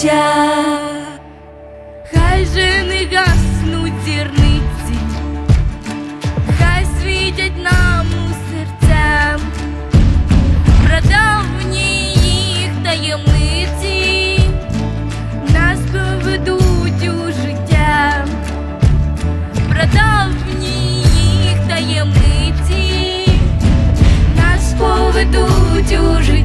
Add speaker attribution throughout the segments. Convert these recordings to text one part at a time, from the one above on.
Speaker 1: життя, хай же не гаснуть зірниці, хай світять нам у серця, подавні їх таємниці, нас поведуть у життя, про їх таємниці, нас поведуть у життя.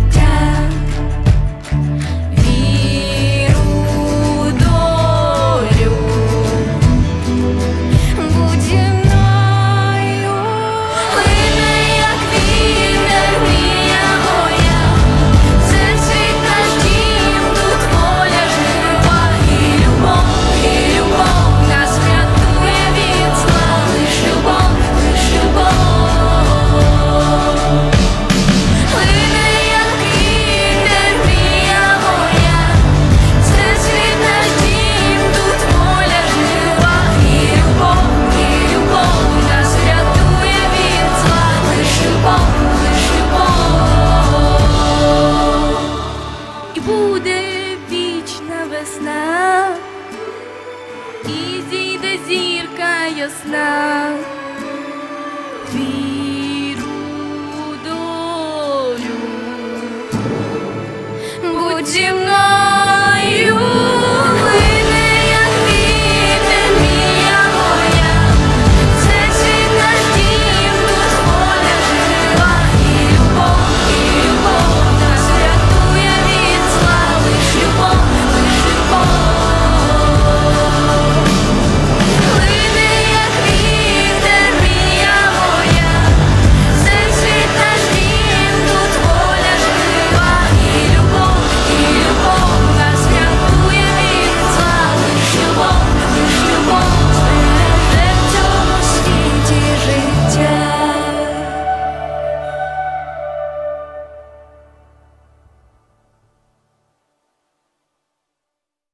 Speaker 1: весна. Віру долю.